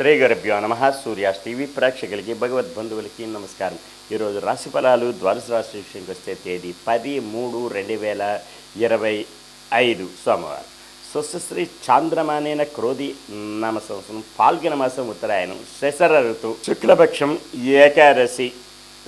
శ్రీ గురుభ్యో నమ. సూర్యాస్ టీవీ ప్రేక్షకులకి భగవద్ బంధువులకి నమస్కారం. ఈరోజు రాశి ఫలాలు ద్వాదశ రాశి విషయంకి వస్తే తేదీ పది మూడు రెండు వేల ఇరవై ఐదు సోమవారం. స్వస్థశ్రీ చాంద్రమానేన క్రోధి నామ సంవత్సరం పాల్గొన మాసం ఉత్తరాయణం శశర ఋతు శుక్లపక్షం ఏకాదశి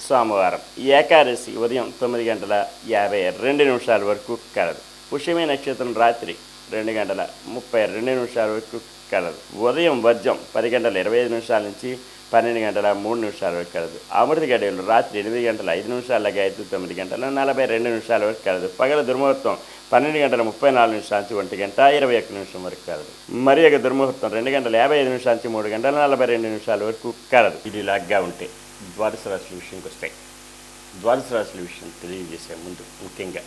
సోమవారం. ఏకాదశి ఉదయం తొమ్మిది గంటల యాభై రెండు నిమిషాల వరకు కలదు. పుష్యమే నక్షత్రం రాత్రి రెండు గంటల ముప్పై రెండు నిమిషాల వరకు కలదు. ఉదయం వర్జం పది గంటల ఇరవై ఐదు నిమిషాల నుంచి పన్నెండు గంటల మూడు నిమిషాల వరకు కలదు. అమృత గడియలు రాత్రి ఎనిమిది గంటల ఐదు నిమిషాల ఐదు తొమ్మిది గంటల నలభై రెండు నిమిషాల వరకు కలదు. పగల దుర్ముహూర్తం పన్నెండు గంటల ముప్పై నాలుగు నిమిషాల నుంచి ఒంటి గంట ఇరవై ఒక్క నిమిషం వరకు కలదు. మరి ఒక దుర్ముహూర్తం రెండు గంటల యాభై ఐదు నిమిషాల నుంచి మూడు గంటల నలభై రెండు నిమిషాల వరకు కలదు. ఇది లాగ్గా ఉంటే ద్వాదశ రాశుల విషయంకి వస్తాయి. ద్వాదశ రాశుల విషయం తెలియజేసే ముందు ముఖ్యంగా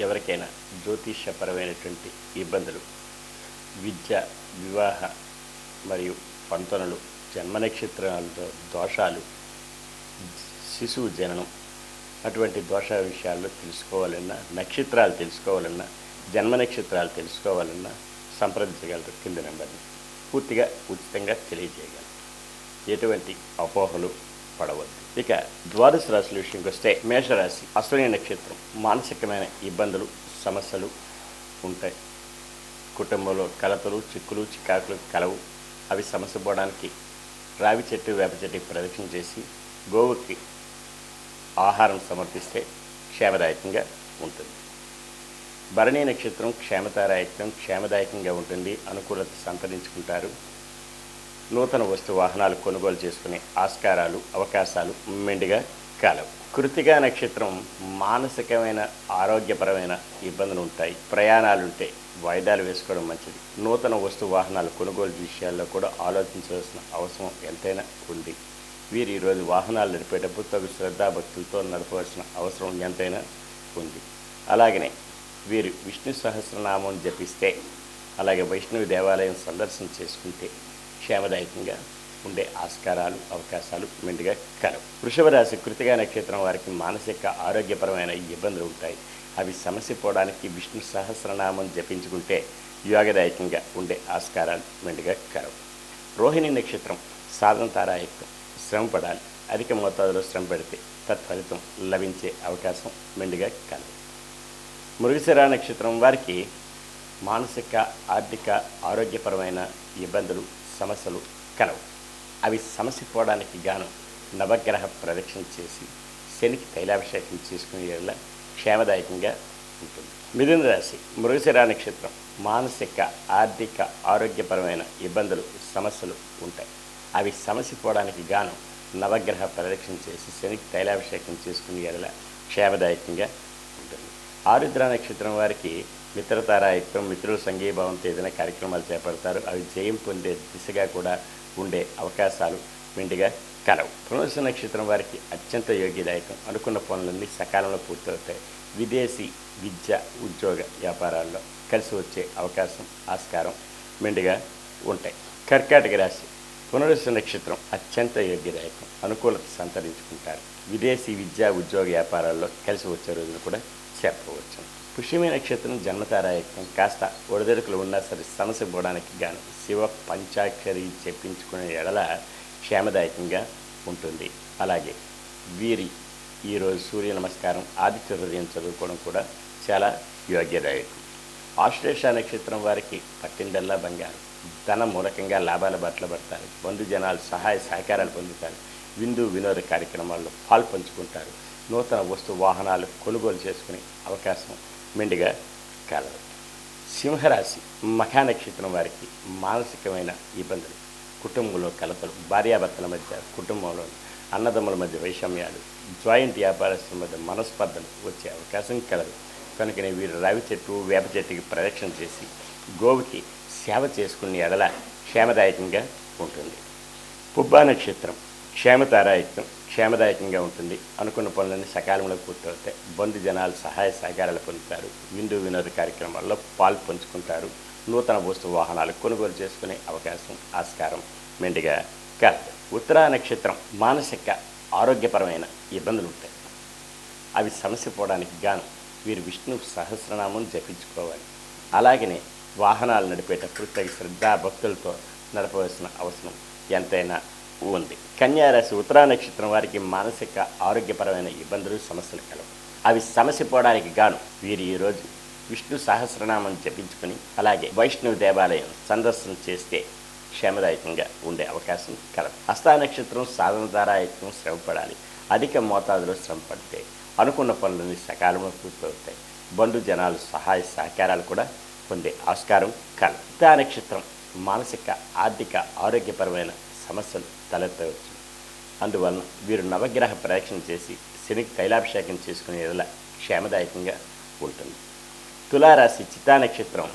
ఎవరికైనా జ్యోతిష్యపరమైనటువంటి ఇబ్బందులు విద్య వివాహ మరియు పంతొనలు జన్మ నక్షత్రాలతో దోషాలు శిశువు జననం అటువంటి దోష విషయాల్లో తెలుసుకోవాలన్నా నక్షత్రాలు తెలుసుకోవాలన్నా జన్మ నక్షత్రాలు తెలుసుకోవాలన్నా సంప్రదించగలరు కింద నెంబర్ని. పూర్తిగా ఉచితంగా తెలియజేయగలరు. ఎటువంటి అపోహలు పడవద్దు. ఇక ద్వాదశ రాశుల విషయంకి వస్తే మేషరాశి అశ్వని నక్షత్రం మానసికమైన ఇబ్బందులు సమస్యలు ఉంటాయి. కుటుంబంలో కలతలు చిక్కులు చికాకులు కలవు. అవి సమస్య పోవడానికి రావి చెట్టు వేప చెట్టు ప్రదక్షిణ చేసి గోవుకి ఆహారం సమర్పిస్తే క్షేమదాయకంగా ఉంటుంది. భరణీ నక్షత్రం క్షేమతారాయకం క్షేమదాయకంగా ఉంటుంది. అనుకూలత సంతరించుకుంటారు. నూతన వస్తు వాహనాలు కొనుగోలు చేసుకునే ఆస్కారాలు అవకాశాలు మెండుగా కలవు కృతిగా నక్షత్రం మానసికమైన ఆరోగ్యపరమైన ఇబ్బందులు ఉంటాయి. ప్రయాణాలు ఉంటే వాయిదాలు వేసుకోవడం మంచిది. నూతన వస్తు వాహనాలు కొనుగోలు విషయాల్లో కూడా ఆలోచించవలసిన అవసరం ఎంతైనా ఉంది. వీరు ఈరోజు వాహనాలు నడిపేటప్పుడు తగు శ్రద్ధాభక్తులతో నడపవలసిన అవసరం ఎంతైనా ఉంది. అలాగనే వీరు విష్ణు సహస్రనామం జపిస్తే అలాగే వైష్ణవి దేవాలయం సందర్శన చేసుకుంటే క్షేమదాయకంగా ఉండే ఆస్కారాలు అవకాశాలు మెండుగా కలవు. వృషభ రాశి కృతిగా నక్షత్రం వారికి మానసిక ఆరోగ్యపరమైన ఇబ్బందులు ఉంటాయి. అవి సమస్య పోవడానికి విష్ణు సహస్రనామం జపించుకుంటే యోగదాయకంగా ఉండే ఆస్కారాలు మెండుగా కలవు. రోహిణి నక్షత్రం సాధన తారాయుక్తం శ్రమ పడాలి. అధిక మోతాదులో శ్రమ పెడితే తత్ఫలితం లభించే అవకాశం మెండుగా కలవు. మృగశిర నక్షత్రం వారికి మానసిక ఆర్థిక ఆరోగ్యపరమైన ఇబ్బందులు సమస్యలు కలవు. అవి సమస్య పోవడానికి గాను నవగ్రహ ప్రదక్షిణ చేసి శనికి తైలాభిషేకం చేసుకునే వల్ల క్షేమదాయకంగా ఉంటుంది. మిథున రాశి మృగశిర నక్షత్రం మానసిక ఆర్థిక ఆరోగ్యపరమైన ఇబ్బందులు సమస్యలు ఉంటాయి. అవి సమస్య పోవడానికి గాను నవగ్రహ ప్రదక్షిణ చేసి శనికి తైలాభిషేకం చేసుకునే వల్ల క్షేమదాయకంగా ఆరుద్ర నక్షత్రం వారికి మిత్రతారాయత్వం మిత్రుల సంఘీభావంతో ఏదైనా కార్యక్రమాలు చేపడతారు. అవి జయం పొందే దిశగా కూడా ఉండే అవకాశాలు మెండుగా కలవు. పునర్స నక్షత్రం వారికి అత్యంత యోగ్యదాయకం. అనుకున్న పనులన్నీ సకాలంలో పూర్తవుతాయి. విదేశీ విద్య ఉద్యోగ వ్యాపారాల్లో కలిసి వచ్చే అవకాశం ఆస్కారం మెండుగా ఉంటాయి. కర్కాటక రాశి పునరుస నక్షత్రం అత్యంత యోగ్యదాయకం. అనుకూలత సంతరించుకుంటారు. విదేశీ విద్య ఉద్యోగ వ్యాపారాల్లో కలిసి వచ్చే రోజులు కూడా చెప్పవచ్చు. పుష్యమి నక్షత్రం జన్మతారాయకం కాస్త ఒడిదొడుకులు ఉన్నా సరే సమస్య పోవడానికి గాను శివ పంచాక్షరి చెప్పించుకునే ఎడల క్షేమదాయకంగా ఉంటుంది. అలాగే వీరి ఈరోజు సూర్య నమస్కారం ఆదిత్య హృదయం చదువుకోవడం కూడా చాలా యోగ్యదాయకం. ఆశ్లేష నక్షత్రం వారికి పట్టిందల్లా బంగారం. ధన మూలకంగా లాభాల బట్టలు పడతారు. బంధుజనాలు సహాయ సహకారాలు పొందుతారు. విందు వినోద కార్యక్రమాల్లో పాలు పంచుకుంటారు. నూతన వస్తు వాహనాలు కొనుగోలు చేసుకునే అవకాశం మెండుగా కలదు. సింహరాశి మఖా నక్షత్రం వారికి మానసికమైన ఇబ్బందులు. కుటుంబంలో కలతలు భార్యాభర్తల మధ్య కుటుంబంలో అన్నదమ్ముల మధ్య వైషమ్యాలు జాయింట్ వ్యాపారస్తుల మధ్య మనస్పర్ధలు వచ్చే అవకాశం కలదు. కనుకనే వీరు రావి చెట్టు వేప చెట్టుకి ప్రదక్షిణ చేసి గోవుకి సేవ చేసుకునే ఎడల క్షేమదాయకంగా ఉంటుంది. పుబ్బా నక్షత్రం క్షేమతారాయుక్తం క్షేమదాయకంగా ఉంటుంది. అనుకున్న పనులన్నీ సకాలంలో పూర్తవుతాయి. బంధు జనాలు సహాయ సహకారాలు పొందుతారు. విందు వినోద కార్యక్రమాల్లో పాలు పంచుకుంటారు. నూతన వస్తు వాహనాలు కొనుగోలు చేసుకునే అవకాశం ఆస్కారం మెండుగా కలదు ఉత్తరా నక్షత్రం మానసిక ఆరోగ్యపరమైన ఇబ్బందులు ఉంటాయి. అవి సమస్య పోవడానికి గాను వీరు విష్ణు సహస్రనామం జపించుకోవాలి. అలాగనే వాహనాలు నడిపేటప్పుడు తగి శ్రద్ధా భక్తులతో నడపవలసిన అవసరం ఎంతైనా ఉంది. కన్యారాశి ఉత్తరా నక్షత్రం వారికి మానసిక ఆరోగ్యపరమైన ఇబ్బందులు సమస్యలు కలవు. అవి సమస్య పోవడానికి గాను వీరు ఈరోజు విష్ణు సహస్రనామం జపించుకుని అలాగే వైష్ణవ దేవాలయం సందర్శన చేస్తే క్షేమదాయకంగా ఉండే అవకాశం కలదు. హస్తా నక్షత్రం సాధన ద్వారా శ్రమపడాలి. అధిక మోతాదులో శ్రమ పడితే అనుకున్న పనులని సకాలంలో పూర్తవుతాయి. బంధు జనాలు సహాయ సహకారాలు కూడా పొందే ఆస్కారం కలదు. హస్తా నక్షత్రం మానసిక ఆర్థిక ఆరోగ్యపరమైన సమస్యలు తలెత్తవచ్చు అందువలన వీరు నవగ్రహ ప్రదక్షిణ చేసి శనికి తైలాభిషేకం చేసుకునే ఎడల క్షేమదాయకంగా ఉంటుంది. తులారాశి చిత్తా నక్షత్రం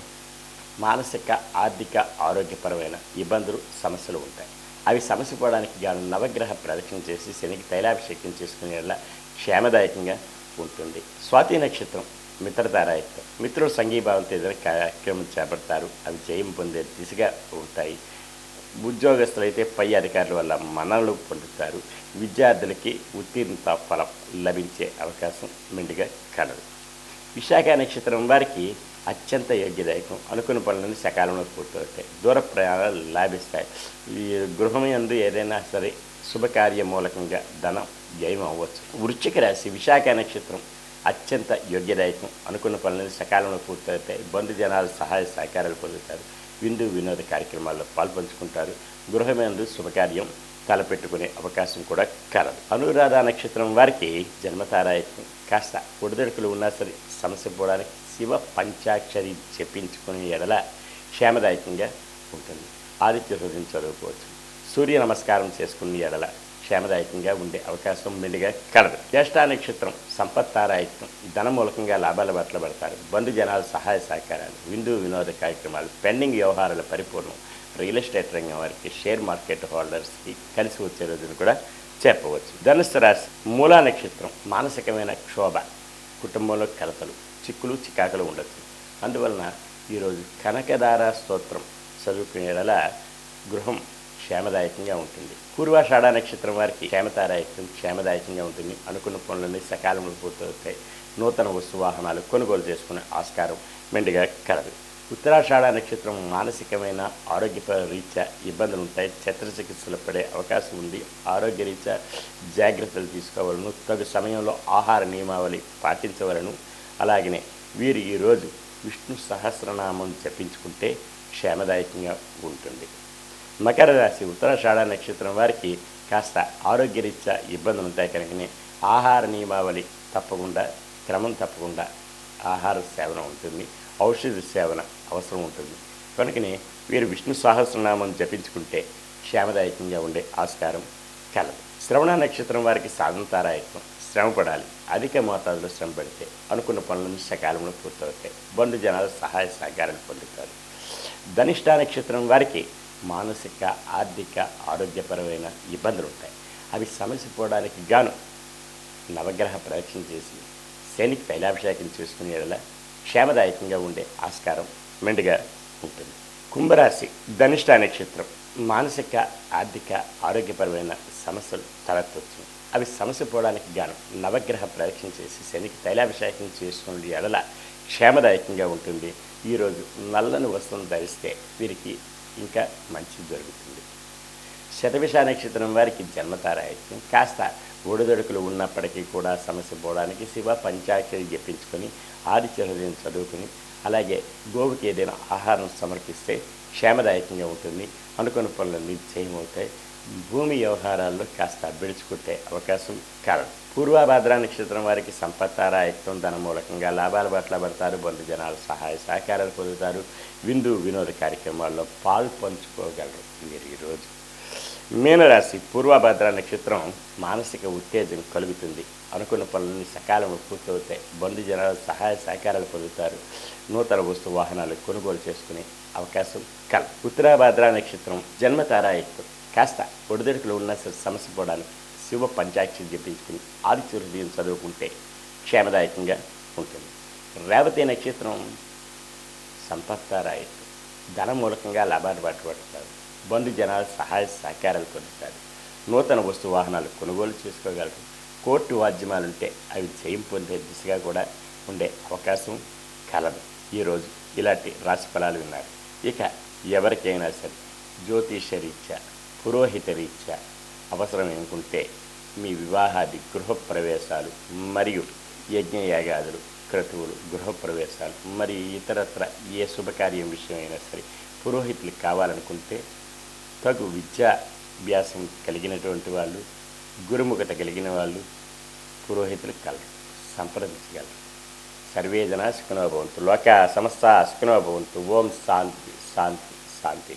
మానసిక ఆర్థిక ఆరోగ్యపరమైన ఇబ్బందులు సమస్యలు ఉంటాయి. అవి సమస్య పోవడానికి గాను నవగ్రహ ప్రదక్షిణ చేసి శనికి తైలాభిషేకం చేసుకునే ఎడల క్షేమదాయకంగా ఉంటుంది. స్వాతి నక్షత్రం మిత్రతారాయత్వం. మిత్రులు సంఘీభావంతో ఏదైనా కార్యక్రమం చేపడతారు. అవి జయం పొందే దిశగా ఉంటాయి. ఉద్యోగస్తులైతే పై అధికారుల వల్ల మనలు పొందుతారు. విద్యార్థులకి ఉత్తీర్ణత ఫలం లభించే అవకాశం మెండుగా కలదు. విశాఖ నక్షత్రం వారికి అత్యంత యోగ్యదాయకం. అనుకున్న పనులను సకాలంలో పూర్తవుతాయి. దూర ప్రయాణాలు లాభిస్తాయి. ఈ గృహం యందు ఏదైనా సరే శుభకార్య మూలకంగా ధనం వ్యయం అవ్వచ్చు. వృశ్చిక రాశి విశాఖ నక్షత్రం అత్యంత యోగ్యదాయకం. అనుకున్న పనులను సకాలంలో పూర్తవుతాయి. బంధు జనాలు సహాయ సహకారాలు పొందుతారు. విందు వినోద కార్యక్రమాల్లో పాల్పంచుకుంటారు. గృహమేందు శుభకార్యం తలపెట్టుకునే అవకాశం కూడా కలదు. అనురాధ నక్షత్రం వారికి జన్మతారాయత్వం. కాస్త ఒడిదొడుకులు ఉన్నా సరే సమస్య పోవడానికి శివ పంచాక్షరి చెప్పించుకునే ఎడల క్షేమదాయకంగా ఉంటుంది. ఆదిత్య హృదయం చదువుకోవచ్చు. సూర్య నమస్కారం చేసుకునే ఎడల క్షేమదాయకంగా ఉండే అవకాశం మెండుగా కలదు. జ్యేష్ఠ నక్షత్రం సంపత్తారాయత్వం ధన మూలకంగా లాభాల బట్టలు పడతారు. బంధు జనాలు సహాయ సహకారాలు విందు వినోద కార్యక్రమాలు పెండింగ్ వ్యవహారాల పరిపూర్ణం రియల్ ఎస్టేట్ రంగం వారికి షేర్ మార్కెట్ హోల్డర్స్కి కలిసి వచ్చే రోజును కూడా చెప్పవచ్చు. ధనుసు రాశి మూలా నక్షత్రం మానసికమైన క్షోభ కుటుంబంలో కలతలు చిక్కులు చికాకులు ఉండొచ్చు. అందువలన ఈరోజు కనకదార స్తోత్రం చదువుకునేలా గృహం క్షేమదాయకంగా ఉంటుంది. పూర్వాషాఢ నక్షత్రం వారికి క్షేమతారాయకం క్షేమదాయకంగా ఉంటుంది. అనుకున్న పనులన్నీ సకాలంలో పూర్తవుతాయి. నూతన వస్తు వాహనాలు కొనుగోలు చేసుకునే ఆస్కారం మెండుగా కలదు. ఉత్తరాషాఢ నక్షత్రం మానసికమైన ఆరోగ్య రీత్యా ఇబ్బందులు ఉంటాయి చికిత్సలు పడే అవకాశం ఉంది. ఆరోగ్య రీత్యా జాగ్రత్తలు తీసుకోవాలను తగు సమయంలో ఆహార నియమావళి పాటించవలను. అలాగనే వీరు ఈరోజు విష్ణు సహస్రనామం జపించుకుంటే క్షేమదాయకంగా ఉంటుంది. మకర రాశి ఉత్తరాషాఢ నక్షత్రం వారికి కాస్త ఆరోగ్యరీత్యా ఇబ్బందులు ఉంటాయి కనుకనే ఆహార నియమావళి తప్పకుండా క్రమం తప్పకుండా ఆహార సేవన ఉంటుంది ఔషధ సేవన అవసరం ఉంటుంది. కనుకనే వీరు విష్ణు సహస్రనామం జపించుకుంటే క్షేమదాయకంగా ఉండే ఆస్కారం కలదు. శ్రవణ నక్షత్రం వారికి సాధంతారాయత్వం శ్రమ పడాలి. అధిక మోతాదులో శ్రమ పడితే అనుకున్న పనులను సకాలంలో పూర్తవుతాయి. బంధు జనాలు సహాయ సహకారాలు పొందుతారు. ధనిష్ట నక్షత్రం వారికి మానసిక ఆర్థిక ఆరోగ్యపరమైన ఇబ్బందులు ఉంటాయి అవి సమస్య పోవడానికి గాను నవగ్రహ ప్రదక్షిణ చేసి శనికి తైలాభిషేకం చేసుకునే క్షేమదాయకంగా ఉండే ఆస్కారం మెండుగా ఉంటుంది. కుంభరాశి ధనిష్ట నక్షత్రం మానసిక ఆర్థిక ఆరోగ్యపరమైన సమస్యలు తలెత్తవచ్చు అవి సమస్య పోవడానికి గాను నవగ్రహ ప్రదక్షిణ చేసి శనికి తైలాభిషేకం చేసుకునే ఎడల క్షేమదాయకంగా ఉంటుంది. ఈరోజు నల్లని వస్తువును ధరిస్తే వీరికి ఇంకా మంచి జరుగుతుంది. శతవిష నక్షత్రం వారికి జన్మతారాయత్యం కాస్త ఒడిదొడుకులు ఉన్నప్పటికీ కూడా సమస్య పోవడానికి శివ పంచాక్షరి జపించుకొని ఆదిత్య చదువుకుని అలాగే గోవుకి ఏదైనా ఆహారం సమర్పిస్తే క్షేమదాయకంగా ఉంటుంది. అనుకున్న పనులు చేయమవుతాయి భూమి వ్యవహారాల్లో కాస్త బిడుచుకుంటే అవకాశం కారణం. పూర్వభద్ర నక్షత్రం వారికి సంపత్తారాయత్వం ధన మూలకంగా లాభాల పట్ల పడతారు బంధు జనాలు సహాయ సహకారాలు పొందుతారు. విందు వినోద కార్యక్రమాల్లో పాలు పంచుకోగలరు మీరు ఈరోజు. మీనరాశి పూర్వభద్ర నక్షత్రం మానసిక ఉత్తేజం కలుగుతుంది. అనుకున్న పనులన్నీ సకాలంలో పూర్తవుతాయి. బంధు జనాలు సహాయ సహకారాలు పొందుతారు. నూతన వస్తు వాహనాలు కొనుగోలు చేసుకునే అవకాశం కల. ఉత్తరాభద్ర నక్షత్రం జన్మతారాయత్వం కాస్త ఒడిదొడుకులు ఉన్న సమస్య పోవడానికి శివ పంచాక్షి జపించుకుని ఆదిత్య చదువుకుంటే క్షేమదాయకంగా ఉంటుంది. రేవతి నక్షత్రం సంపత్తారాయత్వం ధన మూలకంగా లాభాలు పట్టుబడతారు బంధు జనాలు సహాయ సహకారాలు పొందుతారు. నూతన వస్తు వాహనాలు కొనుగోలు చేసుకోగలరు. కోర్టు వాద్యమాలుంటే అవి జయం పొందే దిశగా కూడా ఉండే అవకాశం కలదు. ఈరోజు ఇలాంటి రాశి ఫలాలు విన్నారు. ఇక ఎవరికైనా సరే జ్యోతిష రీత్యా పురోహిత రీత్యా అవసరం ఏమికుంటే మీ వివాహాది గృహప్రవేశాలు మరియు యజ్ఞయాగాదులు క్రతువులు గృహప్రవేశాలు మరియు ఇతరత్ర ఏ శుభకార్యం విషయమైనా సరే పురోహితులు కావాలనుకుంటే తగు విద్యాభ్యాసం కలిగినటువంటి వాళ్ళు గురుముఖత కలిగిన వాళ్ళు పురోహితులు కలరు సంప్రదించగలరు. సర్వే జనా సుఖినో భవంతు. లోక సమస్త సుఖినో భవంతు. ఓం శాంతి శాంతి శాంతి.